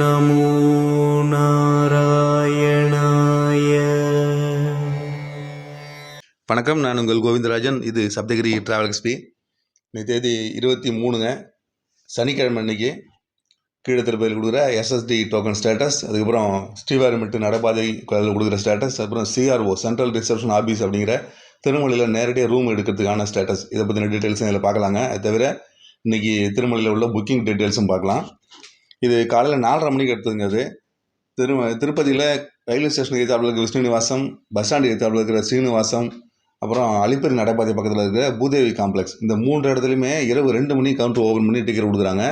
नमो நாராயணாய வணக்கம் நான் உங்கள் கோவிந்தராஜன். இது சப்தகிரி டிராவல் எக்ஸ்பி இன்னைக்கு தேதி இருபத்தி மூணுங்க. சனிக்கிழமை அன்னைக்கு கீழே திருப்பதியில் கொடுக்குற எஸ்எஸ்டி டோக்கன் ஸ்டேட்டஸ் அதுக்கப்புறம் ஸ்ரீவாரிமெட்டு நடப்பாதை அதில் கொடுக்குற ஸ்டேட்டஸ் அப்புறம் சிஆர்ஓ சென்ட்ரல் ரிசப்ஷன் ஆஃபீஸ் அப்படிங்கிற திருமலையில் நேரடியாக ரூம் எடுக்கிறதுக்கான ஸ்டேட்டஸ் இதை பற்றின டீட்டெயில்ஸ் இதில் பார்க்கலாங்க. தவிர இன்றைக்கி திருமலையில் உள்ள புக்கிங் டீட்டெயில்ஸும் பார்க்கலாம். இது காலையில் நாலரை மணிக்கு எடுத்ததுங்க அது. திரு திருப்பதியில் ரயில்வே ஸ்டேஷனுக்கு எதிர்த்தாப்புல இருக்கிற ஸ்ரீனிவாசம் பஸ் ஸ்டாண்டு எதிர்த்தாப்புல இருக்கிற ஸ்ரீனிவாசம் அப்புறம் அலிப்பரி நடைபாதை பக்கத்தில் இருக்கிற பூதேவி காம்ப்ளெக்ஸ் இந்த மூன்று இடத்துலையுமே இரவு ரெண்டு மணி கவுண்டர் ஓப்பன் பண்ணி டிக்கெட் கொடுக்குறாங்க.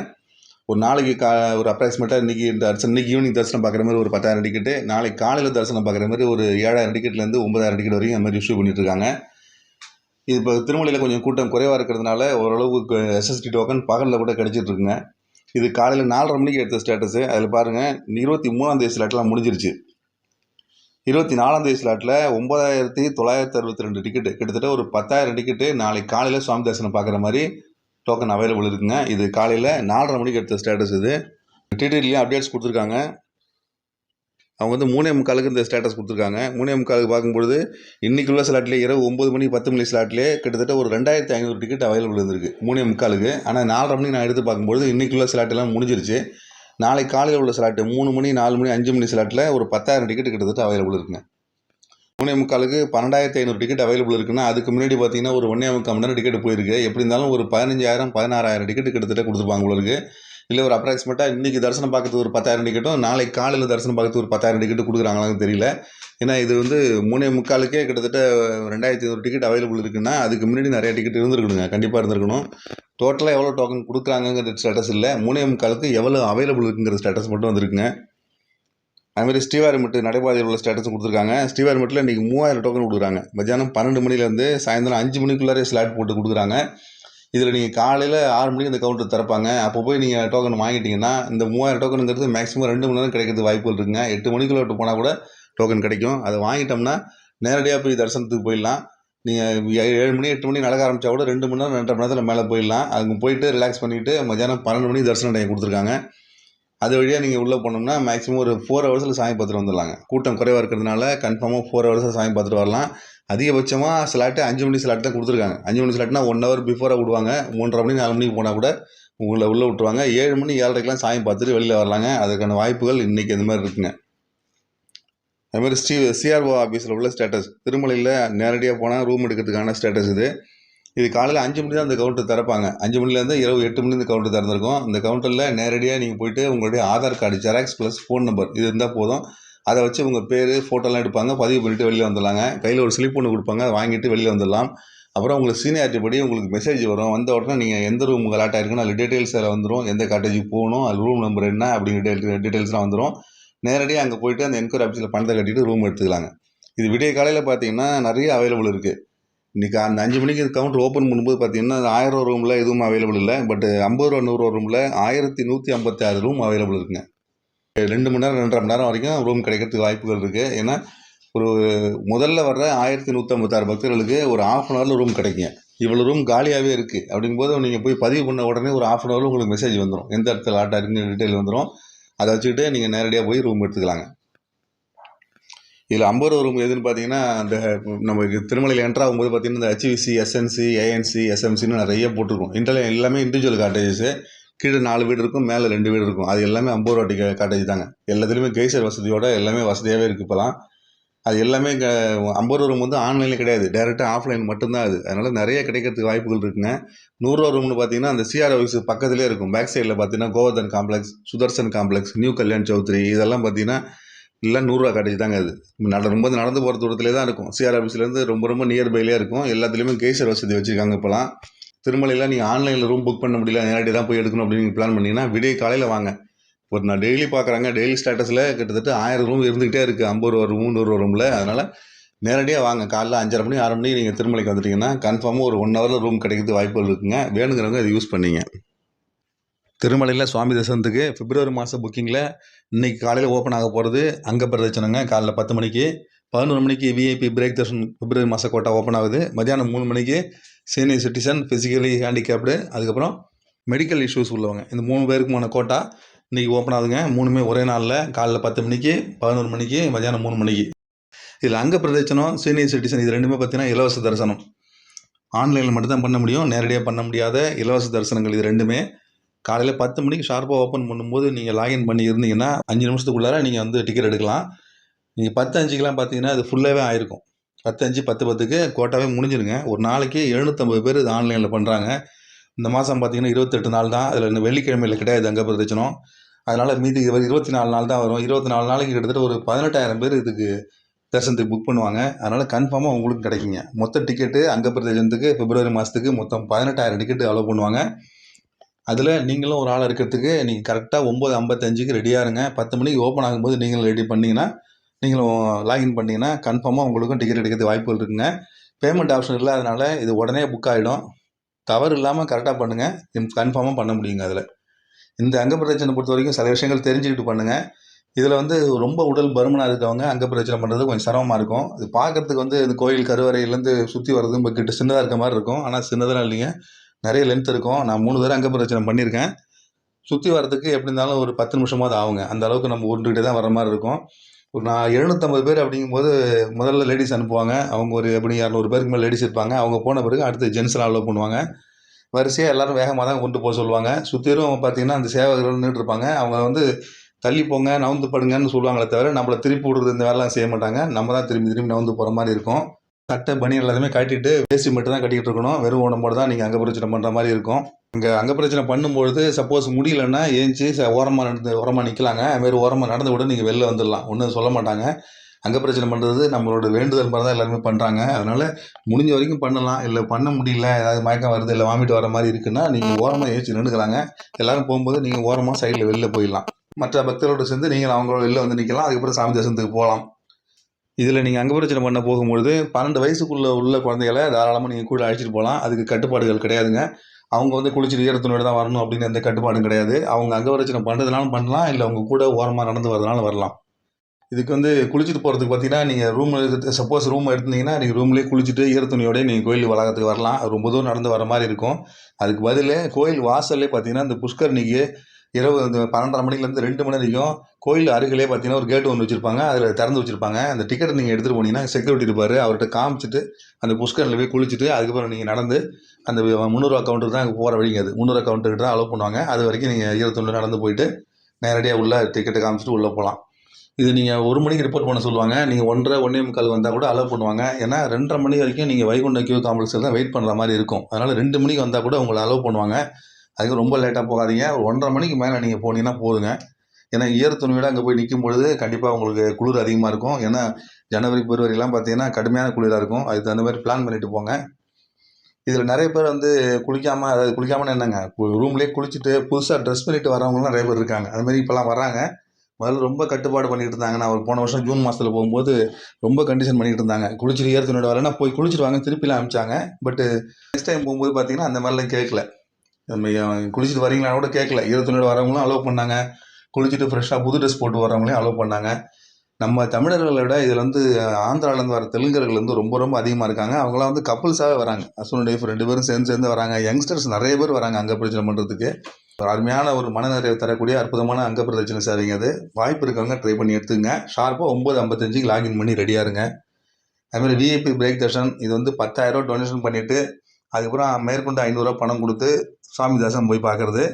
ஒரு நாளைக்கு கா ஒரு அப்ராக்சிமேட்டாக இன்றைக்கி தரிசனம் இன்றைக்கி ஈவினிங் தரிசனம் பார்க்குற மாதிரி ஒரு பத்தாயிரம் டிக்கெட்டு நாளைக்கு காலையில் தரிசனம் பார்க்குற மாதிரி ஒரு ஏழாயிரம் டிக்கெட்லேருந்து ஒன்பதாயிரம் டிக்கெட் வரைக்கும் அந்த மாதிரி இஷ்யூ பண்ணிட்டுருக்காங்க இது இப்போ திருமலையில் கொஞ்சம் கூட்டம் குறைவாக இருக்கிறதுனால ஓரளவுக்கு எஸ்எஸ்டி டோக்கன் பகலில் கூட கிடச்சிட்ருக்குங்க. இது காலையில் நாலரை மணிக்கு எடுத்த ஸ்டேட்டஸு அதில் பாருங்கள் இருபத்தி மூணாம் தேதி ஸ்லாட்லாம் முடிஞ்சிருச்சு. இருபத்தி நாலாம் தேதி ஸ்லாட்டில் ஒம்பதாயிரத்தி தொள்ளாயிரத்தி அறுபத்தி ரெண்டு டிக்கெட்டு கிட்டத்தட்ட ஒரு பத்தாயிரம் டிக்கெட்டு நாளைக்கு காலையில் சுவாமி தரிசனம் பார்க்குற மாதிரி டோக்கன் அவைலபிள் இருக்குங்க. இது காலையில் நாலரை மணிக்கு எடுத்த ஸ்டேட்டஸ் இது. டிடிலையும் அப்டேட்ஸ் கொடுத்துருக்காங்க. அவங்க வந்து மூணே முக்காலுக்கு இந்த ஸ்டேட்டஸ் கொடுத்துருக்காங்க. மூணே முக்காலுக்கு பார்க்கும்பொழுது இன்றைக்குள்ள ஸ்லாட்லேயே இரவு ஒம்பது மணி பத்து மணி ஸ்லாட்லேயே கிட்டத்தட்ட ஒரு ரெண்டாயிரத்தி ஐநூறு டிக்கெட் அவைலபிள் இருந்திருக்கு மூணே முக்காலுக்கு. ஆனால் நாலரை மணிக்கு நான் எடுத்து பார்க்கும்பொழுது இன்றைக்குள்ள ஸ்லாட் எல்லாம் முடிஞ்சிருச்சு. நாளைக்கு காலையில் உள்ள ஸ்லாட்டு மூணு மணி நாலு மணி அஞ்சு மணி ஸ்லாட்டில் ஒரு பத்தாயிரம் டிக்கெட் கிட்டத்தட்ட அவைலபிள் இருக்குங்க. மூணே முக்காலுக்கு பன்னெண்டாயிரத்தி ஐநூறு டிக்கெட் அவைலபிள் இருக்குன்னா அதுக்கு முன்னாடி பார்த்தீங்கன்னா ஒரு ஒன்றே முக்கால் மணி நேரம் டிக்கெட் போயிருக்கு. எப்படி இருந்தாலும் ஒரு பதினஞ்சாயிரம் பதினாறாயிரம் டிக்கெட் கிட்டத்தட்ட கொடுத்துருப்பாங்க உங்களுக்கு இல்லை ஒரு அப்ராக்சிமேட்டாக இன்றைக்கி தரிசனம் பார்க்கறதுக்கு ஒரு பத்தாயிரம் டிக்கெட்டும் நாளைக்கு காலையில் தரிசனம் பார்க்கறதுக்கு ஒரு பத்தாயிரம் டிக்கெட் கொடுக்குறாங்களான்னு தெரியல. ஏன்னா இது வந்து மூணே முக்காலுக்கே கிட்டத்தட்ட ரெண்டாயிரத்தி ஐநூறு டிக்கெட் அவைலபிள் இருக்குன்னா அதுக்கு முன்னாடி நிறைய டிக்கெட் இருந்துருக்கணுங்க கண்டிப்பாக இருந்திருக்கணும். டோட்டலாக எவ்வளோ டோக்கன் கொடுக்குறாங்கங்கிற ஸ்டேட்டஸ் இல்லை. மூணே முக்காலுக்கு எவ்வளோ அவைலபிள் இருக்குங்கிற ஸ்டேட்டஸ் மட்டும் வந்திருக்குங்க. அதுமாதிரி ஸ்ரீவாரிமெட்டு நடைபாதையில் உள்ள ஸ்டேட்டஸும் கொடுத்துருக்காங்க. ஸ்ரீவாரிமெட்டில் இன்றைக்கி மூவாயிரம் டோக்கன் கொடுக்குறாங்க. மத்தியானம் பன்னெண்டு மணிலேருந்து சாயந்தரம் அஞ்சு மணிக்குள்ளாரே ஸ்லாட் போட்டு கொடுக்குறாங்க. இதில் நீங்கள் காலையில் ஆறு மணிக்கு இந்த கவுண்டர் திறப்பாங்க. அப்போ போய் நீங்கள் டோக்கன் வாங்கிட்டீங்கன்னா இந்த மூவாயிரம் டோக்கனுங்கிறது மேக்ஸிமம் ரெண்டு மணி நேரம் கிடைக்கிறது வாய்ப்புகள் இருக்குங்க. எட்டு மணிக்குள்ளே விட்டு போனால் கூட டோக்கன் கிடைக்கும். அதை வாங்கிட்டோம்னா நேரடியாக போய் தரிசனத்துக்கு போயிடலாம். நீங்கள் ஏழு மணி எட்டு மணி நடக்க ஆரம்பித்தா கூட ரெண்டு மணி நேரம் ரெண்டரை மணி நேரத்தில் மேலே போயிடலாம். அங்கே போயிட்டு ரிலாக்ஸ் பண்ணிவிட்டு மத்தியானம் பன்னெண்டு மணிக்கு தரிசனம் டைம் கொடுத்துருக்காங்க. அது வழியாக நீங்கள் உள்ளே போனோம்னா மேக்ஸிமம் ஒரு ஃபோர் ஹவர்ஸில் சாமி பார்த்துட்டு வந்துடலாங்க. கூட்டம் குறைவாக இருக்கிறதுனால கன்ஃபார்மாக ஃபோர் ஹவர்ஸில் சாமி பார்த்துட்டு வரலாம். அதிகபட்சமாக ஸ்லாட்டு அஞ்சு மணி ஸ்லாட் தான் கொடுத்துருக்காங்க. அஞ்சு மணி ஸ்லாட்னா ஒன் ஹவர் பிஃபோராக விடுவாங்க. மூன்றரை மணி நாலு மணிக்கு போனால் கூட உங்களை உள்ளே விட்டுருவாங்க. ஏழு மணி ஏழரைக்கெலாம் சாயம் பார்த்துட்டு வெளியில் வரலாங்க. அதுக்கான வாய்ப்புகள் இன்றைக்கி இந்த மாதிரி இருக்குங்க. அதுமாதிரி ஸ்ரீ சிஆர்ஓ ஆஃபீஸில் உள்ள ஸ்டேட்டஸ் திருமலையில் நேரடியாக போனால் ரூம் எடுக்கிறதுக்கான ஸ்டேட்டஸ் இது. இது காலையில் அஞ்சு மணி தான் அந்த கவுண்டர் திறப்பாங்க. அஞ்சு மணிலேருந்து இரவு எட்டு மணி இந்த கவுண்டர் திறந்திருக்கும். அந்த கவுண்டரில் நேரடியாக நீங்கள் போயிட்டு உங்களுடைய Aadhaar card xerox plus phone number இது இருந்தால் போதும். அதை வச்சு உங்கள் பேர் ஃபோட்டோலாம் எடுப்பாங்க பதிவு பண்ணிவிட்டு வெளியில் வந்துடலாங்க. கையில் ஒரு ஸ்லிப் ஒன்று கொடுப்பாங்க அதை வாங்கிட்டு வெளியில் வந்துடலாம். அப்புறம் உங்களுக்கு சீனியாரிட்டி படி உங்களுக்கு மெசேஜ் வரும். வந்த உடனே நீங்கள் எந்த ரூம் அலாட் ஆயிருக்குன்னு அதில் டீட்டெயில்ஸ் அதில் வந்துடும் எந்த காட்டேஜுக்கு போகணும் அது ரூம் நம்பர் என்ன அப்படிங்கிற டீட்டெயில்ஸ்லாம் வந்துடும் நேரடியாக அங்கே போயிட்டு அந்த என்கொயரி ஆஃபீஸில் பணத்தை கட்டிட்டு ரூம் எடுத்துக்கலாங்க. இது விடிய காலையில் பார்த்தீங்கன்னா நிறைய அவைலபிள் இருக்குது இன்றைக்கி அந்த அஞ்சு மணிக்கு கவுண்டர் ஓப்பன் பண்ணும்போது பார்த்தீங்கன்னா ஆயிரம் ரூபா ரூமில் எதுவும் அவைலபிள் இல்லை. பட் ஐம்பது ரூபா நூறுரூவா ரூமில் ஆயிரத்தி நூற்றி ஐம்பத்தி ஆறு ரூம் அவைலபிள் இருக்குங்க. ரெண்டு மணி நேரம் ரெண்டரை மணி நேரம் வரைக்கும் ரூம் கிடைக்கிறதுக்கு வாய்ப்புகள் இருக்குது ஏன்னா ஒரு முதல்ல வர்ற ஆயிரத்தி நூற்றம்பத்தாறு பக்தர்களுக்கு ஒரு ஆஃப் அன் ஹவரில் ரூம் கிடைக்கும். இவ்வளோ ரூம் காலியாகவே இருக்குது அப்படிங்கும்போது நீங்கள் போய் பதிவு பண்ண உடனே ஒரு ஆஃப் அன் ஹவரில் உங்களுக்கு மெசேஜ் வந்துடும் எந்த இடத்துல ஆட்டா இருக்குன்னு டீட்டெயில் வந்துடும் அதை வச்சுக்கிட்டு நீங்கள் நேரடியாக போய் ரூம் எடுத்துக்கலாங்க. இதில் ஐம்பது ரூபா ரூம் எதுன்னு பார்த்தீங்கன்னா அந்த நம்ம திருமலையில் என்ட்ரு ஆகும்போது பார்த்தீங்கன்னா இந்த ஹெச்விசி எஸ்என்சி ஏஎன்சி எஸ்எம்சின்னு நிறைய போட்டிருக்கோம். இன்டர்ல எல்லாமே இண்டிவிஜுவல் காட்டேஜஸ் கீழே நாலு வீடு இருக்கும் மேலே ரெண்டு வீடு இருக்கும். அது எல்லாமே ஐம்பது ரூபா டிக்கெட் காட்டேஜ் தாங்க எல்லாத்துலேயுமே கெய்சர் வசதியோட எல்லாமே வசதியாகவே இருக்குது இப்போலாம் அது எல்லாமே இங்கே ஐம்பது ரூபா ரூம் வந்து ஆன்லைனில் கிடையாது. டேரெக்டாக ஆஃப்லைன் மட்டும்தான் அது. அதனால் நிறைய கிடைக்கிறதுக்கு வாய்ப்புகள் இருக்குங்க. நூறுரூவா ரூம்னு பார்த்தீங்கன்னா அந்த சிஆர் ஆஃபீஸ் பக்கத்துலேயே இருக்கும். பேக் சைடில் பார்த்தீங்கன்னா Govardhan complex Sudarshan complex new Kalyan Chowdhury இதெல்லாம் பார்த்தீங்கன்னா எல்லாம் நூறுரூவா காட்டேஜ் தாங்க அது. நட ரொம்ப நடந்து போகிற தூரத்துலேயே தான் இருக்கும். சிஆர் ஆஃபீஸ்லேருந்து ரொம்ப ரொம்ப நியர்பைலேயே இருக்கும். எல்லாத்துலேயுமே கேசர் வசதி வச்சுருக்காங்க இப்போலாம் திருமலையில் நீங்கள் ஆன்லைனில் ரூம் புக் பண்ண முடியல நேரடியாக தான் போய் எடுக்கணும் அப்படின்னு நீங்கள் பிளான் பண்ணிங்கன்னா விடிய காலையில் வாங்க. ஒரு நான் டெய்லி பார்க்குறாங்க டெய்லி ஸ்டேட்டஸில் கிட்டத்தட்ட ஆயிரம் ரூம் இருந்துக்கிட்டே இருக்குது ஐம்பது ரூபா ரூம் நூறுரூவா ரூமில் அதனால் நேரடியாக வாங்க. காலைல அஞ்சரை மணி ஆறு மணி நீங்கள் திருமலைக்கு வந்துட்டீங்கன்னா கன்ஃபார்மாக ஒரு ஒன் ஹவரில் ரூம் கிடைக்கிறது வாய்ப்புகள் இருக்குங்க. வேணுங்கிறவங்க அதை யூஸ் பண்ணிங்க. திருமலையில் சுவாமி தரிசனத்துக்கு பிப்ரவரி மாதம் புக்கிங்கில் இன்றைக்கி காலையில் ஓப்பன் ஆக போகிறது அங்கே பிரதட்சணங்க. காலைல பத்து மணிக்கு பதினொரு மணிக்கு விஐபி பிரேக் தர்ஷன் பிப்ரவரி மாத கோட்டா ஓப்பன் ஆகுது. மதியானம் மூணு மணிக்கு சீனியர் சிட்டிசன் ஃபிசிக்கலி ஹேண்டிகேப்டு அதுக்கப்புறம் மெடிக்கல் இஷ்யூஸ் உள்ளவங்க. இந்த மூணு பேருக்குமான கோட்டா இன்றைக்கி ஓப்பன் ஆகுதுங்க. மூணுமே ஒரே நாளில் காலைல பத்து மணிக்கு பதினோரு மணிக்கு மதியானம் மூணு மணிக்கு. இதில் அங்க பிரதட்சணம் சீனியர் சிட்டிசன் இது ரெண்டுமே பார்த்தீங்கன்னா இலவச தரிசனம். ஆன்லைனில் மட்டும்தான் பண்ண முடியும். நேரடியாக பண்ண முடியாத இலவச தரிசனங்கள் இது ரெண்டுமே. காலையில் பத்து மணிக்கு ஷார்ப்பாக ஓப்பன் பண்ணும்போது நீங்கள் லாகின் பண்ணி இருந்தீங்கன்னா அஞ்சு நிமிஷத்துக்குள்ளார நீங்கள் வந்து டிக்கெட் எடுக்கலாம். நீங்கள் பத்து அஞ்சுக்கெலாம் பார்த்தீங்கன்னா அது ஃபுல்லாகவே ஆயிருக்கும். பத்து அஞ்சு பத்து பத்துக்கு கோட்டாவே முடிஞ்சிருங்க. ஒரு நாளைக்கு எழுநூற்றம்பது பேர் இது ஆன்லைனில் பண்ணுறாங்க இந்த மாதம் பார்த்தீங்கன்னா இருபத்தெட்டு நாள் தான். அதில் இந்த வெள்ளிக்கிழமையில் கிடையாது அங்கே பிரதட்சணம். அதனால் மீதி இருபத்தி நாலு நாள் தான் வரும். இருபத்தி நாலு நாளைக்கு கிட்டத்தட்ட ஒரு பதினெட்டாயிரம் பேர் இதுக்கு தரிசனத்துக்கு புக் பண்ணுவாங்க. அதனால் கன்ஃபார்மாக உங்களுக்கு கிடைக்குங்க. மொத்த டிக்கெட்டு அங்கே பிரதேசத்துக்கு பிப்ரவரி மாதத்துக்கு மொத்தம் பதினெட்டாயிரம் டிக்கெட்டு அலோவ் பண்ணுவாங்க. அதில் நீங்களும் ஒரு ஆள் இருக்கிறதுக்கு நீங்கள் கரெக்டாக ஒம்பது ஐம்பத்தஞ்சுக்கு ரெடியாக இருங்க. பத்து மணிக்கு ஓப்பன் ஆகும்போது நீங்களும் ரெடி பண்ணிங்கன்னா நீங்களும் லாகின் பண்ணிங்கன்னா கன்ஃபார்மாக உங்களுக்கும் டிக்கெட் எடுக்கிறது வாய்ப்புகள் இருக்குங்க. பேமெண்ட் ஆப்ஷன் இல்லாதனால இது உடனே புக் ஆகிடும் தவறு இல்லாமல் கரெக்டாக பண்ணுங்கள் கன்ஃபார்மாக பண்ண முடியுங்க அதில். இந்த அங்க பிரச்சனை பொறுத்த வரைக்கும் சில விஷயங்கள் தெரிஞ்சுக்கிட்டு பண்ணுங்கள் இதில் வந்து ரொம்ப உடல் பருமனாக இருக்கிறவங்க அங்க பிரச்சனை பண்ணுறது கொஞ்சம் சிரமமாக இருக்கும். இது பார்க்கறதுக்கு வந்து இந்த கோயில் கருவறையிலேருந்து சுற்றி வர்றது இப்போ கிட்ட சின்னதாக இருக்க மாதிரி இருக்கும். ஆனால் சின்னதெல்லாம் இல்லைங்க. நிறைய லென்த் இருக்கும். நான் மூணு தடவை அங்க பிரச்சனை பண்ணியிருக்கேன். சுற்றி வரதுக்கு எப்படி இருந்தாலும் ஒரு பத்து நிமிஷமாவது ஆகுங்க. அந்த அளவுக்கு நம்ம உருண்டுகிட்டே தான் வர மாதிரி இருக்கும். ஒரு நான் எழுநூற்றம்பது பேர் அப்படிங்கும்போது முதல்ல லேடிஸ் அனுப்புவாங்க. அவங்க ஒரு எப்படி இரநூறு பேருக்கு மேலே லேடிஸ் இருப்பாங்க. அவங்க போன பிறகு அடுத்து ஜென்ஸ்லாம் அலோவ் பண்ணுவாங்க. வரிசையாக எல்லோரும் வேகமாக தான் கொண்டு போக சொல்லுவாங்க. சுற்றிலும் பார்த்தீங்கன்னா அந்த சேவகர்கள் நின்றுட்டு இருப்பாங்க. அவங்க வந்து தள்ளி போங்க நவுந்து படுங்கன்னு சொல்லுவாங்களே தவிர நம்மளை திருப்பி விடுறது இந்த வேலைலாம் செய்ய மாட்டாங்க. நம்ம தான் திரும்பி திரும்பி நவுந்து போகிற மாதிரி இருக்கும். சட்டை பனி எல்லாத்தையுமே கட்டிட்டு வேஷ்டி மட்டும் தான் கட்டிக்கிட்டு இருக்கணும். வெறும் உடம்போடு தான் நீங்கள் அங்கே பிரச்சனை பண்ணுற மாதிரி இருக்கும். இங்கே அங்க பிரச்சனை பண்ணும்பொழுது சப்போஸ் முடியலன்னா ஏஞ்சி ஓரமாக நடந்து ஓரமாக நிற்கலாங்க அதுமாரி ஓரமாக நடந்து விட நீங்கள் வெளில வந்துடலாம். ஒன்றும் சொல்ல மாட்டாங்க. அங்க பிரச்சனை பண்ணுறது நம்மளோட வேண்டுதல் மாதிரி தான் எல்லாருமே பண்ணுறாங்க அதனால் முடிஞ்ச வரைக்கும் பண்ணலாம். இல்லை பண்ண முடியல ஏதாவது மயக்கம் வருது இல்லை வாமிட்டு வர மாதிரி இருக்குன்னா நீங்கள் ஓரமாக ஏற்றி நின்றுக்கலாங்க எல்லாரும் போகும்போது நீங்கள் ஓரமாக சைடில் வெளில போயிடலாம். மற்ற பக்தரோடு சேர்ந்து நீங்கள் அவங்களோட வெளில வந்து நிற்கலாம் அதுக்கப்புறம் சாமி தரிசனத்துக்கு போகலாம். இதில் நீங்கள் அங்க பிரச்சனை பண்ண போகும்பொழுது பன்னெண்டு வயசுக்குள்ளே உள்ள குழந்தைகளை தாராளமாக நீங்கள் கூட அழைச்சிட்டு போகலாம். அதுக்கு கட்டுப்பாடுகள் கிடையாதுங்க. அவங்க வந்து குளிச்சுட்டு ஈரத்துணோடு தான் வரணும் அப்படின்னு எந்த கட்டுப்பாடும் கிடையாது. அவங்க அங்க பண்ணுறதுனாலும் பண்ணலாம் இல்லை அவங்க கூட ஓரமாக நடந்து வரதுனாலும் வரலாம். இதுக்கு வந்து குளிச்சுட்டு போகிறதுக்கு பார்த்தீங்கன்னா நீங்கள் ரூம் சப்போஸ் ரூம் எடுத்தீங்கன்னா நீங்கள் ரூம்லேயே குளிச்சுட்டு ஈரத்துணியோடய நீங்கள் கோயில் வளாகத்துக்கு வரலாம். ரொம்ப தூரம் நடந்து வர மாதிரி இருக்கும். அதுக்கு பதில் கோயில் வாசல்லே பார்த்தீங்கன்னா இந்த புஷ்கரணிக்கு இரவு இந்த பன்னெண்டரை மணிலேருந்து ரெண்டு மணி வரைக்கும் கோயில் அருகிலே பார்த்தீங்கன்னா ஒரு கேட்டு ஒன்று வச்சுருப்பாங்க. அதில் திறந்து வச்சுருப்பாங்க. அந்த டிக்கெட் நீங்கள் எடுத்துகிட்டு போனீங்கன்னா செக்யூரிட்டி இருப்பார். அவர்கிட்ட காமிச்சிட்டு அந்த புஷ்கரில் போய் குளிச்சுட்டு அதுக்கப்புறம் நீங்கள் நடந்து அந்த முந்நூறுவா கவுண்டர் தான் அங்கே போகிற வழிங்க அது. முந்நூறுவா கவுண்டர்கிட்ட தான் அலோவ் பண்ணுவாங்க. அது வரைக்கும் நீங்கள் ஈரத்துண்டு நடந்து போயிட்டு நேரடியாக உள்ள டிக்கெட்டை காமிச்சிட்டு உள்ளே போகலாம். இது நீங்கள் ஒரு மணிக்கு ரிப்போர்ட் பண்ண சொல்லுவாங்க. நீங்கள் ஒன்றரை ஒன்றே முக்கால் வந்தால் கூட அலோவ் பண்ணுவாங்க. ஏன்னா ரெண்டரை மணி வரைக்கும் நீங்கள் வைகுண்ட கியூ காம்ப்ளெக்ஸில் தான் வெயிட் பண்ணுற மாதிரி இருக்கும். அதனால் ரெண்டு மணிக்கு வந்தால் கூட உங்களை அலோவ் பண்ணுவாங்க. அதுக்கு ரொம்ப லேட்டாக போகாதீங்க. ஒரு ஒன்றரை மணிக்கு மேலே நீங்கள் போனீங்கன்னா போதுங்க. ஏன்னா ஈர துணியோட அங்கே போய் நிற்கும் பொழுது கண்டிப்பாக உங்களுக்கு குளிர் அதிகமாக இருக்கும். ஏன்னா ஜனவரி பிப்ரவரிலாம் பார்த்தீங்கன்னா கடுமையான குளிராக இருக்கும். அதுக்கு தகுந்த மாதிரி பிளான் பண்ணிட்டு போங்க. இதில் நிறைய பேர் வந்து குளிக்காமல் அதாவது குளிக்காமல் என்னங்க ரூம்லேயே குளிச்சுட்டு புதுசாக ட்ரெஸ் பண்ணிட்டு வரவங்களும் நிறைய பேர் இருக்காங்க. அதுமாதிரி இப்போலாம் வராங்க முதல்ல ரொம்ப கட்டுப்பாடு பண்ணிட்டு இருந்தாங்க. நான் ஒரு போன வருஷம் ஜூன் மாதத்தில் போகும்போது ரொம்ப கண்டிஷன் பண்ணிட்டு இருந்தாங்க. குளிச்சுட்டு ஏற்கனவே வரேன்னா போய் குளிச்சுட்டு வாங்க திருப்பிலாம் அனுப்பிச்சாங்க. பட்டு நெக்ஸ்ட் டைம் போகும்போது பார்த்தீங்கன்னா அந்த மாதிரிலாம் கேட்கல குளிச்சுட்டு வரீங்களா கூட கேட்கல ஈரத்தினோட வரவங்களும் அலோவ் பண்ணாங்க. குளிச்சுட்டு ஃப்ரெஷ்ஷாக புது ட்ரெஸ் போட்டு வரவங்களையும் அலோவ் பண்ணாங்க. நம்ம தமிழர்களை விட இதில் வந்து ஆந்திராவிலேருந்து வர தெலுங்கர்கள் வந்து ரொம்ப ரொம்ப அதிகமாக இருக்காங்க. அவங்களாம் வந்து கப்புள்ஸாகவே வராங்க. ஹஸ்பண்ட் ஒய்ஃப் ரெண்டு பேரும் சேர்ந்து சேர்ந்து வராங்க. யங்ஸ்டர்ஸ் நிறைய பேர் வராங்க அங்கே பிரச்சனை பண்ணுறதுக்கு ஒரு அருமையான ஒரு மனநிறைவு தரக்கூடிய அற்புதமான அங்க பிரதட்சணை சேவைங்க அது. வாய்ப்பு இருக்கவங்க ட்ரை பண்ணி எடுத்துங்க. ஷார்ப்பாக ஒம்பது ஐம்பத்தஞ்சுக்கு லாகின் பண்ணி ரெடியாக இருங்க. அதுமாதிரி விஐபி பிரேக் தர்ஷன் இது வந்து பத்தாயிரரூவா டொனேஷன் பண்ணிவிட்டு அதுக்கப்புறம் மேற்கொண்டு ஐநூறுரூவா பணம் கொடுத்து சாமி தரிசனம் போய் பார்க்குறது.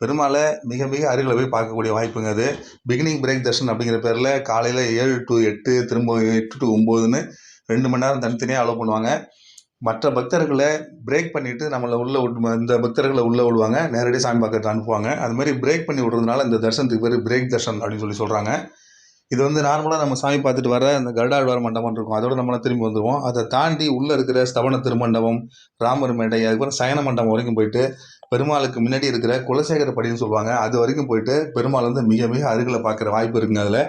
பெருமாளை மிக மிக அருகில் போய் பார்க்கக்கூடிய வாய்ப்புங்க அது. பிகினிங் பிரேக் தர்ஷன் அப்படிங்கிற பேரில் காலையில் ஏழு டு எட்டு திரும்ப எட்டு டு ஒம்போதுன்னு ரெண்டு மணி நேரம் தனித்தனியாக அலோவ் பண்ணுவாங்க. மற்ற பக்தர்களை பிரேக் பண்ணிவிட்டு நம்மளை உள்ளே விட்டு இந்த பக்தர்களை உள்ளே விடுவாங்க. நேரடியாக சாமி பார்க்கறது அனுப்புவாங்க. அது மாதிரி பிரேக் பண்ணி விடுறதுனால இந்த தர்சனத்துக்கு பேர் பிரேக் தர்ஷன் அப்படின்னு சொல்லி சொல்கிறாங்க இது வந்து நார்மலாக நம்ம சாமி பார்த்துட்டு வர அந்த கருடாழ்வார் மண்டபம் இருக்கும். அதோட நம்ம திரும்பி வந்துடுவோம் அதை தாண்டி உள்ளே இருக்கிற ஸ்தவன திருமண்டபம் ராமர் மேடை அதுக்கப்புறம் சயன மண்டபம் வரைக்கும் போயிட்டு பெருமாளுக்கு முன்னாடி இருக்கிற குலசேகர படின்னு சொல்லுவாங்க. அது வரைக்கும் போயிட்டு பெருமாள் வந்து மிக மிக அருகில் பார்க்குற வாய்ப்பு இருக்குங்க அதில்.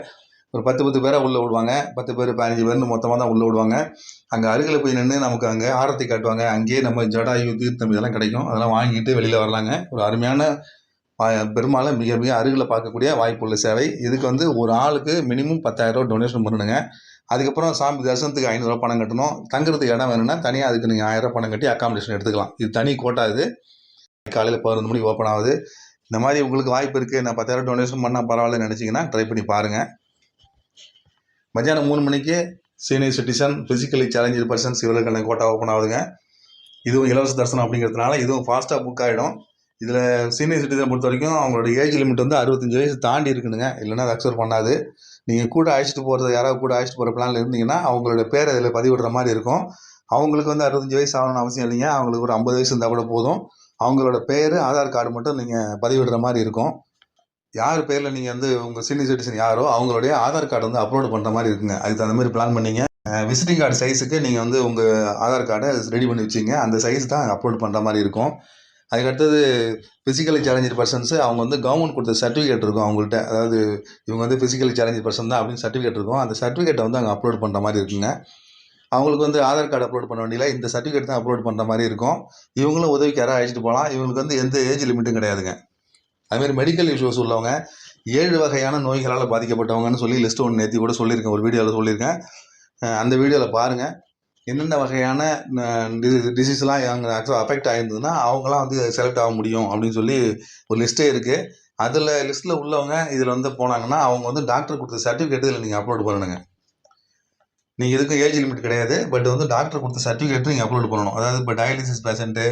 ஒரு பத்து பத்து பேரை உள்ளே விடுவாங்க பத்து பேர் பதினஞ்சு பேர்னு மொத்தமாக தான் உள்ளே விடுவாங்க அங்கே அருகில் போய் நின்று நமக்கு அங்கே ஆரத்தி காட்டுவாங்க. அங்கேயே நம்ம ஜடாயு தீர்த்தம் இதெல்லாம் கிடைக்கும். அதெல்லாம் வாங்கிட்டு வெளியில் வரலாங்க. ஒரு அருமையான பெருமாளை மிக மிக அருகில் பார்க்கக்கூடிய வாய்ப்புள்ள சேவை. இதுக்கு வந்து ஒரு ஆளுக்கு மினிமம் பத்தாயிரரூவா டொனேஷன் பண்ணணுங்க. அதுக்கப்புறம் சாமி தரிசனத்துக்கு ஐநூறுரூவா பணம் கட்டணும். தங்குறதுக்கு இடம் வேணும்னா தனியாக அதுக்கு நீங்கள் ஆயிரம் பணம் கட்டி அக்காமடேஷன் எடுத்துக்கலாம். இது தனி கோட்டா இது. காலையில் பதினொன்று மணிக்கு ஓப்பன் ஆகுது. இந்த மாதிரி உங்களுக்கு வாய்ப்பு இருக்குது நான் பத்தாயிரம் டொனேஷன் பண்ணால் பரவாயில்லன்னு நினச்சிங்கன்னா ட்ரை பண்ணி பாருங்கள் மத்தியானம் மூணு மணிக்கு senior citizen physically challenge persons இவர்களுக்கான கோட்டா ஓப்பன் ஆகுதுங்க. இதுவும் இலவச தரிசனம் அப்படிங்கிறதுனால இதுவும் ஃபாஸ்ட்டாக புக் ஆகிடும் இதில் சீனியர் சிட்டிசன் பொறுத்த வரைக்கும் அவங்களோட ஏஜ் லிமிட் வந்து அறுபத்தஞ்சு வயசு தாண்டி இருக்குனுங்க. இல்லைன்னா அது அக்செப்ட் பண்ணாது. நீங்கள் கூட அழைச்சிட்டு போகிறது யாராவது கூட அழைச்சிட்டு போகிற பிளானில் இருந்தீங்கன்னா அவங்களோட பேர் அதில் பதிவிடுற மாதிரி இருக்கும். அவங்களுக்கு வந்து அறுபத்தஞ்சு வயசு ஆகணும்னு அவசியம் இல்லைங்க. அவங்களுக்கு ஒரு ஐம்பது வயசு இருந்தால் கூட போதும். அவங்களோட பேர் ஆதார் கார்டு மட்டும் நீங்கள் பதிவிடுற மாதிரி இருக்கும். யார் பேரில் நீங்கள் வந்து உங்கள் சீனியர் சிட்டிசன் யாரோ அவங்களுடைய ஆதார் கார்டு வந்து அப்லோடு பண்ணுற மாதிரி இருக்குங்க. அதுக்கு தகுந்த மாதிரி பிளான் பண்ணீங்க. விசிட்டிங் கார்டு சைஸுக்கு நீங்கள் வந்து உங்கள் ஆதார் கார்டை ரெடி பண்ணி வச்சிங்க. அந்த சைஸ் தான் அப்லோட் பண்ணுற மாதிரி இருக்கும். அதுக்கடுத்தது ஃபிசிக்கலி சேலஞ்சர் பர்சன்ஸு அவங்க வந்து கவர்மெண்ட் கொடுத்த சர்டிஃபிகேட் இருக்கும் அவங்கள்ட்ட. அதாவது இவங்க வந்து ஃபிசிக்கலி சேலஞ்சர் பர்சன் தான் அப்படின்னு சர்டிஃபிகேட் இருக்கும். அந்த சர்டிஃபிகேட்டை வந்து அங்கே அப்லோட் பண்ணுற மாதிரி இருக்குங்க. அவங்களுக்கு வந்து ஆதார் கார்டு அப்லோட் பண்ண வேண்டியல இந்த சர்டிஃபிகேட் தான் அப்லோட் பண்ணுற மாதிரி இருக்கும். இவங்களும் உதவிக்கு யாராவது அழைச்சிட்டு போகலாம். இவங்களுக்கு வந்து எந்த ஏஜ் லிமிட்டும் கிடையாதுங்க. அதுமாதிரி மெடிக்கல் இஷ்யூஸ் உள்ளவங்க ஏழு வகையான நோய்களால் பாதிக்கப்பட்டவங்கன்னு சொல்லி லிஸ்ட் ஒன்று நேற்றி கூட சொல்லியிருக்கேன். ஒரு வீடியோவில் சொல்லியிருக்கேன். அந்த வீடியோவில் பாருங்கள் என்னென்ன வகையான டிசீஸ்லாம் ஆக்சுவலாக அஃபெக்ட் ஆகிருந்ததுன்னா அவங்களாம் வந்து செலக்ட் ஆக முடியும் அப்படின்னு சொல்லி ஒரு லிஸ்ட்டே இருக்குது அதில் லிஸ்ட்டில் உள்ளவங்க இதில் வந்து போனாங்கன்னா அவங்க வந்து டாக்டர் கொடுத்த சர்டிஃபிகேட் இதில் நீங்கள் அப்லோட் பண்ணணுங்க. நீங்கள் இதுக்கும் ஏஜ் லிமிட் கிடையாது. பட் வந்து டாக்டர் கொடுத்த சர்டிஃபிகேட் நீங்கள் அப்லோட் பண்ணணும். அதாவது இப்போ டயாலிசிஸ் பேஷண்ட்டு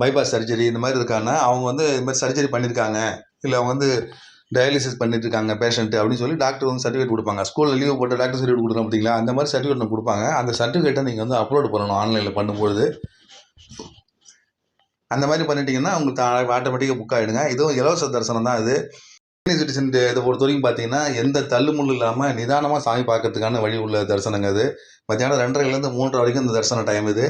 பைபாஸ் சர்ஜரி இந்த மாதிரி இருக்காங்கன்னா அவங்க வந்து இது மாதிரி சர்ஜரி பண்ணியிருக்காங்க இல்லை அவங்க வந்து டயாலிசிஸ் பண்ணிட்டு இருக்காங்க பேஷண்ட் அப்படின்னு சொல்லி டாக்டர் வந்து சர்டிஃபிகேட் கொடுப்பாங்க. ஸ்கூலில் லீவ் போட்டு டாக்டர் சர்டிஃபிகேட் கொடுக்குறோம் அப்படிங்களா அந்த மாதிரி சர்டிஃபிகேட் கொடுப்பாங்க. அந்த சர்டிஃபிகேட்டை நீங்கள் வந்து அப்லோட் பண்ணணும் ஆன்லைனில் பண்ணும்பொழுது. அந்த மாதிரி பண்ணிட்டீங்கன்னா உங்களுக்கு ஆட்டோமேட்டிக்காக புக் ஆகிடுங்க இதுவும் இலவச தரிசனம் தான் இது. சீனியர் சிட்டிசன் இதை பொறுத்த வரைக்கும் பார்த்தீங்கன்னா எந்த தள்ளுமுள்ளு இல்லாமல் நிதானமாக சாமி பார்க்கறதுக்கான வழி உள்ள தரிசனங்க அது. மத்தியானம் ரெண்டரைலேருந்து மூன்றரை வரைக்கும் இந்த தரிசன டைம் இது.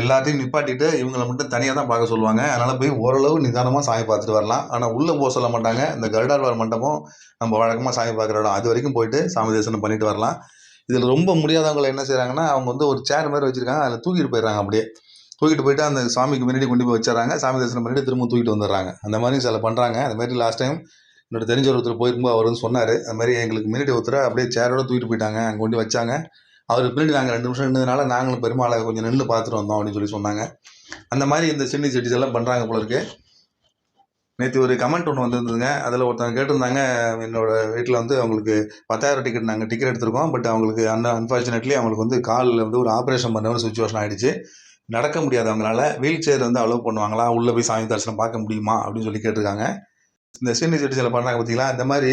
எல்லாத்தையும் நிப்பாட்டிட்டு இவங்களை மட்டும் தனியாக தான் பார்க்க சொல்லுவாங்க. அதனால் போய் ஓரளவு நிதானமாக சாமி பார்த்துட்டு வரலாம். ஆனால் உள்ளே போக சொல்ல மாட்டாங்க. இந்த கருடாழ்வார் மண்டபம் நம்ம வழக்கமாக சாமி பார்க்குற இடம். அது வரைக்கும் போயிட்டு சாமி தரிசனம் பண்ணிட்டு வரலாம். இதில் ரொம்ப முடியாதவங்களை என்ன செய்கிறாங்கன்னா அவங்க வந்து ஒரு சேர் மாதிரி வச்சுருக்காங்க. அதில் தூக்கிட்டு போயிடுறாங்க அப்படியே. தூக்கிட்டு போயிட்டு அந்த சாமிக்கு முன்னாடி கொண்டு போய் வச்சிடறாங்க. சாமி தரிசனம் பண்ணிட்டு திரும்ப தூக்கிட்டு வந்துடுறாங்க. அந்த மாதிரி சில பண்ணுறாங்க அந்த மாதிரி லாஸ்ட் டைம் என்னோட தெரிஞ்ச ஒருத்தர் போயிருக்கும்போது அவர் வந்து சொன்னார் அது மாதிரி எங்களுக்கு முன்னாடி ஒருத்தர் அப்படியே சேரோட தூக்கிட்டு போயிட்டாங்க அங்கே கொண்டு வச்சாங்க. அவர் பின்னாடி நாங்கள் ரெண்டு நிமிஷம் நின்றதுனால நாங்களும் பெருமாளை கொஞ்சம் நின்று பார்த்துட்டு வந்தோம் அப்படின்னு சொல்லி சொன்னாங்க. அந்த மாதிரி இந்த சின்ன செட்டிஸ் எல்லாம் பண்ணுறாங்க போல இருக்கு. நேற்று ஒரு கமெண்ட் ஒன்று வந்திருந்ததுங்க. அதில் ஒருத்தவங்க கேட்டிருந்தாங்க என்னோட வீட்டில் வந்து அவங்களுக்கு பத்தாயிரம் டிக்கெட் நாங்கள் டிக்கெட் எடுத்திருக்கோம். பட் அவங்களுக்கு அன் அன்ஃபார்ச்சுனேட்லி அவங்களுக்கு வந்து காலில் வந்து ஒரு ஆப்ரேஷன் பண்ண ஒரு சுச்சுவேஷன் ஆகிடுச்சு நடக்க முடியாது அவங்களால. வீல் சேர் வந்து அலோவ் பண்ணுவாங்களா? உள்ளே போய் சாமி தரிசனம் பார்க்க முடியுமா? அப்படின்னு சொல்லி கேட்டிருக்காங்க. இந்த சீனியர் சிட்டிஸில் பண்ணுறாங்க பார்த்தீங்களா இந்த மாதிரி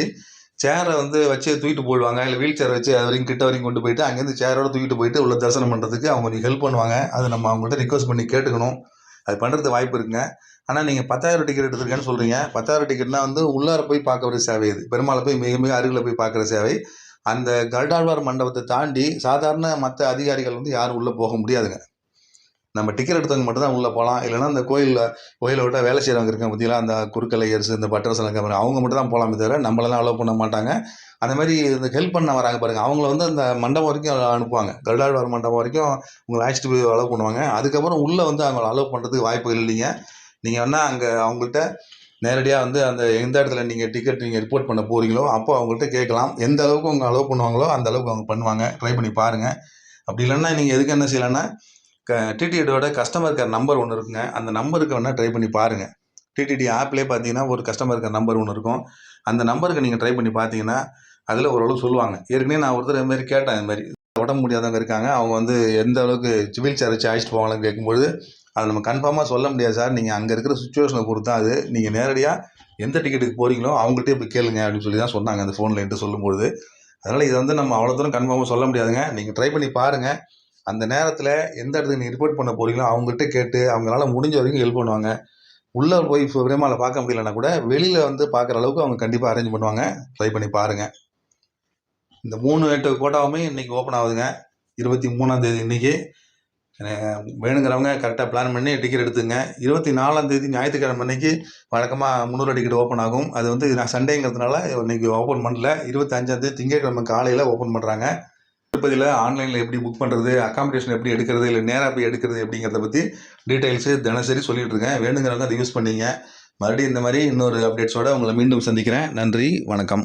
சேரை வந்து வச்சு தூக்கிட்டு போயிடுவாங்க. இல்லை வீல் சேர் வச்சு அது வரைக்கும் கிட்ட வரைக்கும் கொண்டு போயிட்டு அங்கேருந்து சேரோட தூக்கிட்டு போயிட்டு உள்ள தரிசனம் பண்ணுறதுக்கு அவங்க கொஞ்சம் ஹெல்ப் பண்ணுவாங்க. அது நம்ம அவங்கள்ட்ட ரிக்வஸ்ட் பண்ணி கேட்டுக்கணும். அது பண்ணுறது வாய்ப்பு இருக்குங்க. ஆனால் நீங்கள் பத்தாயிரம் டிக்கெட் எடுத்திருக்கேன்னு சொல்கிறீங்க பத்தாயிரம் டிக்கெட்னா வந்து உள்ளார போய் பார்க்குற சேவை இது. பெருமாளை போய் மிக மிக அருகில் போய் பார்க்குற சேவை. அந்த கருடாழ்வார் மண்டபத்தை தாண்டி சாதாரண மற்ற அதிகாரிகள் வந்து யாரும் உள்ளே போக முடியாதுங்க. நம்ம டிக்கெட் எடுத்தவங்க மட்டும் தான் உள்ளே போகலாம். இல்லைன்னா அந்த கோயிலில் கோயிலை விட்டால் வேலை செய்கிறவங்க இருக்காங்க பார்த்தீங்களா அந்த குறுக்கலையர்ஸ் இந்த பட்டரசலங்க அவங்க மட்டும் தான் போகலாமே தவிர நம்மளெல்லாம் அலோவ் பண்ண மாட்டாங்க. அந்த மாதிரி இந்த ஹெல்ப் பண்ண வராங்க பாருங்கள் அவங்கள வந்து அந்த மண்டபம் வரைக்கும் அனுப்புவாங்க. கருடாழ்வார் மண்டபம் வரைக்கும் உங்களை அழைச்சிட்டு போய் அலோவ் பண்ணுவாங்க. அதுக்கப்புறம் உள்ளே வந்து அவங்களை அலோவ் பண்ணுறதுக்கு வாய்ப்பு இல்லைங்க. நீங்கள் வேணால் அங்கே அவங்கள்ட்ட நேரடியாக வந்து அந்த எந்த இடத்துல நீங்கள் டிக்கெட் நீங்கள் ரிப்போர்ட் பண்ண போகிறீங்களோ அப்போ அவங்கள்ட்ட கேட்கலாம். எந்த அளவுக்கு அவங்க அலோவ் பண்ணுவாங்களோ அந்த அளவுக்கு அவங்க பண்ணுவாங்க. ட்ரை பண்ணி பாருங்கள் அப்படி இல்லைன்னா நீங்கள் எதுக்கு என்ன செய்யலான்னா க டிடிஎடோட கஸ்டமர் கேர் நம்பர் ஒன்று இருக்குங்க. அந்த நம்பருக்கு வேணால் ட்ரை பண்ணி பாருங்கள் டிடிடி ஆப்லேயே பார்த்தீங்கன்னா ஒரு கஸ்டமர் கேர் நம்பர் ஒன்று இருக்கும். அந்த நம்பருக்கு நீங்கள் ட்ரை பண்ணி பார்த்தீங்கன்னா அதில் ஓரளவு சொல்லுவாங்க. ஏற்கனவே நான் ஒருத்தர் இது மாதிரி கேட்டேன் இது மாதிரி. உடம்பு முடியாதவங்க இருக்காங்க. அவங்க வந்து எந்த அளவுக்கு சிவில் சேர் வச்சு அழைச்சிட்டு போவாங்கன்னு கேட்கும்பொழுது அதை நம்ம கன்ஃபார்மாக சொல்ல முடியாது சார். நீங்கள் அங்கே இருக்கிற சுச்சுவேஷனை பொறுத்து தான் அது நீங்கள் நேரடியாக எந்த டிக்கெட்டுக்கு போகிறீங்களோ அவங்கள்ட்டே போய் கேளுங்க அப்படின்னு சொல்லி தான் சொன்னாங்க அந்த ஃபோனில் என்று சொல்லும்பொழுது. அதனால் இதை வந்து நம்ம அவ்வளோ தூரம் கன்ஃபார்மாக சொல்ல முடியாதுங்க. நீங்கள் ட்ரை பண்ணி பாருங்கள் அந்த நேரத்தில் எந்த இடத்துக்கு நீங்கள் ரிப்போர்ட் பண்ண போகிறீங்களோ அவங்ககிட்ட கேட்டு அவங்களால முடிஞ்ச வரைக்கும் ஹெல்ப் பண்ணுவாங்க. உள்ளே போய் இப்போ பிரேமாவில் பார்க்க முடியலன்னா கூட வெளியில் வந்து பார்க்குற அளவுக்கு அவங்க கண்டிப்பாக அரேஞ்ச் பண்ணுவாங்க. ட்ரை பண்ணி பாருங்கள் இந்த மூணு எட்டு கோட்டாவுமே இன்றைக்கி ஓப்பன் ஆகுதுங்க. இருபத்தி மூணாந்தேதி இன்றைக்கி வேணுங்கிறவங்க கரெக்டாக பிளான் பண்ணி டிக்கெட் எடுத்துங்க. இருபத்தி நாலாந்தேதி ஞாயிற்றுக்கிழமை அன்னைக்கு வழக்கமாக முந்நூறு டிக்கெட் ஓப்பன் ஆகும். அது வந்து நான் சண்டேங்கிறதுனால இன்னைக்கு ஓப்பன் பண்ணல. இருபத்தி அஞ்சாந்தேதி திங்கட்கிழமை காலையில் ஓப்பன் பண்ணுறாங்க திருப்பதியில் ஆன்லைனில் எப்படி புக் பண்ணுறது அக்காமடேஷன் எப்படி எடுக்கிறது இல்லை நேராக போய் எடுக்கிறது அப்படிங்கிறத பற்றி டீட்டெயில்ஸு தினசரி சொல்லிட்டு இருக்கேன். வேணுங்கிறவங்க அதை யூஸ் பண்ணிங்க. மறுபடியும் இந்த மாதிரி இன்னொரு அப்டேட்ஸோட உங்களை மீண்டும் சந்திக்கிறேன். நன்றி வணக்கம்.